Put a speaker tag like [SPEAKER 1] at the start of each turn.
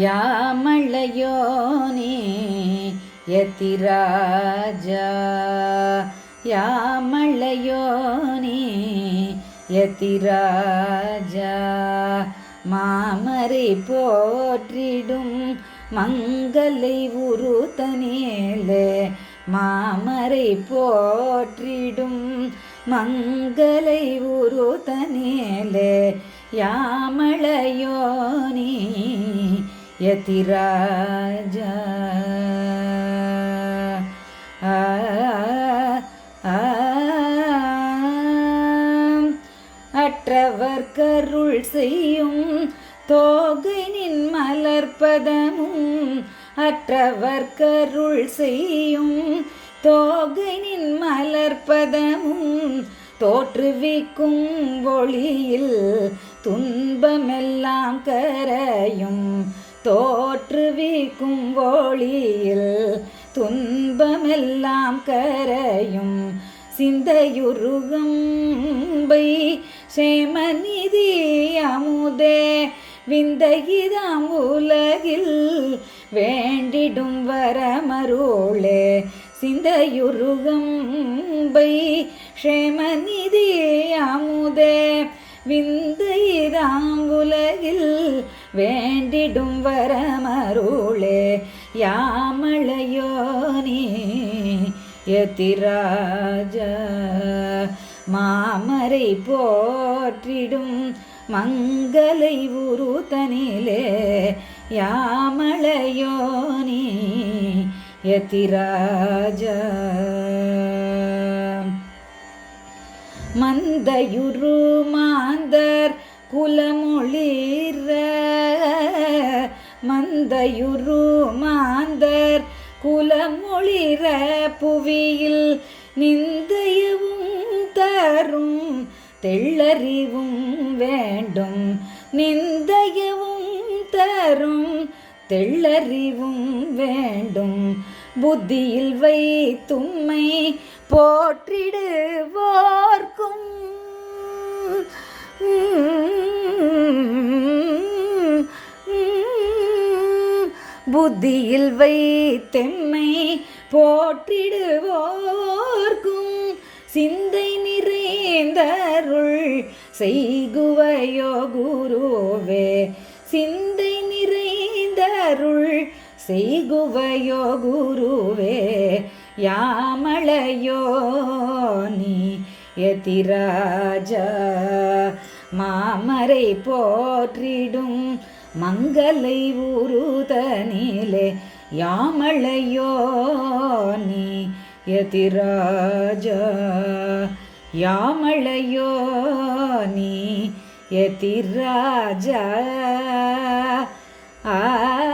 [SPEAKER 1] யாமளையோனே யதிராஜா யாமளையோனே யதிராஜா மாமரை போற்றிடும் மங்களை உருத்தனேலே மாமரை போற்றிடும் மங்களை உருத்தனேலே. யாமளையோனி யதிராஜா அற்றவர் கருள் செய்யும் தோகைனின் மலர்பதமும் அற்றவர் கருள் செய்யும் தோகைனின் மலர்பதமும் தோற்றுவிக்கும் ஒளியில் துன்பமெல்லாம் கரையும் தோற்றுவிக்கும் ஒளியில் துன்பமெல்லாம் கரையும் சிந்தையுருகம்பை சேமநிதி அமுதே விந்தகிதாம் உலகில் வேண்டிடும் வரமருளே சிந்தையுருகம்பை சேமநிதி அமுதே விந்தைதாம் உலகில் வேண்டிடும் வரமருளே யாமளையோனே எத்திராஜா மாமரை போற்றிடும் மங்களை உருத்தனிலே யாமளையோனி எத்திராஜா மந்தையுரு மாந்தர் குலமொழிற மந்தையுரு மாந்தர் குலமொழிர புவியில் நிந்தையவும் தரும் தெள்ளறிவும் வேண்டும். நிந்தையவும் தரும் தெள்ளறிவும் வேண்டும். புத்தியில் வைத்தும்மை போற்றிடுவோர்க்கும் புத்தியில் வைத்தெம்மை போற்றிடுவோர்க்கும் சிந்தை நிறைந்தருள் செய்குவையோ குருவே. சிந்தை நிறைந்தருள் செய்குவையோ குருவே. யாமளையோ நீ யதிராஜா மாமரை போற்றிடும் மங்களை உருதனிலே யாமளையோ நீ எதிராஜா யாமளையோ நீ எதிராஜா. ஆ